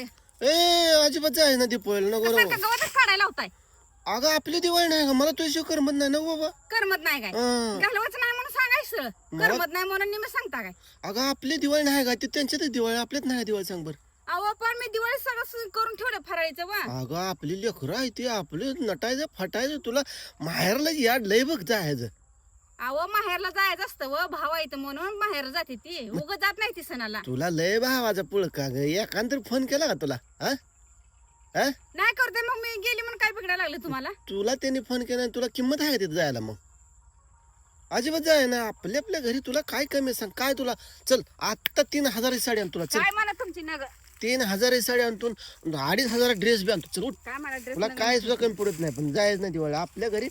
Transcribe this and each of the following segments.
ए अजिबात जाय ना दिपोळीला नको सारखं नको गवतच काढायला लावताय? अगं आपली दिवाळी नाही का मला तुझ्याशिवाय करमत नाही ना बाबा. करमत नाही काय? हं. घालवच नाही म्हणून सांगायचं. करमत नाही म्हणून मी सांगता काय? अगं आपली दिवाळी नाही का ती त्यांच्यातच दिवाळी आपल्यात नाही दिवाळी सांग बरं. अहो पण मी दिवाळी सगळं स- करून ठेवलं फराळीचं वा अगं आपली लेकरं आहे ती आपली नटायचं फटायचं तुला माहेरला याड लय बघ जायचं. अहो माहेरला जायचं असतं व भावा येतं म्हणून माहेर जाते ती. उग जात नाही ती सणाला. तुला लय भावाचा पुळका ग एकांतर फोन केला का तुला? हा? हा? नाही करते मग मी. गेली म्हणून काय बिघडायला लागलं तुम्हाला? तुला त्यांनी फोन केला आणि तुला किंमत आहे का तिथं जायला मग? अजिबात जाय ना. आपल्या आपल्या घरी तुला काय कमी आहे सांग. काय तुला? चल आत्ता तीन हजाराची साडी आण तुला. चल. काय म्हणा तुमची नग? तीन हजाराची साडी आणतो अडीच हजार ड्रेस बी आणतो. चल उठ. काय म्हणा ड्रेस तुला काय सुद्धा कमी पडत नाही. पण जायच नाही दिवाळी आपल्या घरी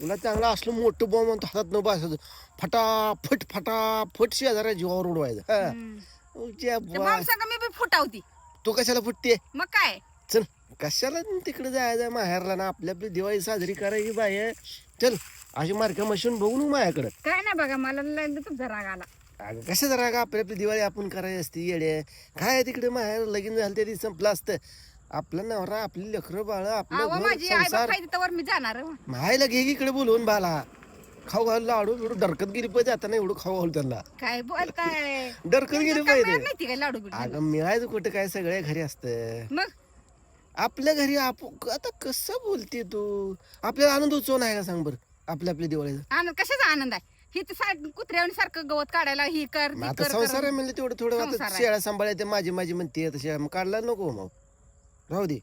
तुला चांगलं असलं मोठं बॉम्ब आणतो हातात न बसायचं. फटाफट फटाफट शेजाऱ्या जीवावर उडवायचं. हा. सांगा मी बी फुटावती. तू कशाला फुटते मग काय? चल कशाला तिकडे जायचं? माहेरला ना आपली आपली दिवाळी साजरी करायची बाय चल अशी मार्का मशीन बघू नको माझ्याकडं. काय नाही बघा मला तुमचा राग आला. अगं कशा जरा का आपली आपली दिवाळी आपण करायची असते येडे काय तिकडे माहेर लगीन झालं दिवशी संपलं असतं. आपला नवरा आपली लेकरं बाळ आपलं अहो घर, माझी आई संसार. बाप आहे तिथं मी जाणार हो. मायला घे की इकडे बोलवून बाला. खाऊ घाल लाडू बिडू डरकत गेली पाहिजे आता नाही एवढं खाऊ घालू त्यांना. काय बोलताय? डरकत गेली तुमचं काय पाहिजे काय लाडू बिडू? अगं मिळायचं कुठं काय सगळ्या घरी असतं. मग? आपल्या घरी आप आता कसं बोलते तू? आपल्याला आनंद उत्सव नाही का सांग बरं? आपल्या आपल्या दिवाळीचा. आनंद कशाचा आनंद आहे? ही तर सा- कुत्र्यावर सारखं गवत काढायला ही कर मग ती आता कर, संसार आहे म्हणलं तेवढं थोडं संसार आता आहे. शेळ्या सांभाळायचं माझी माझी म्हणते तशी मग काढला नको मग. राहू दे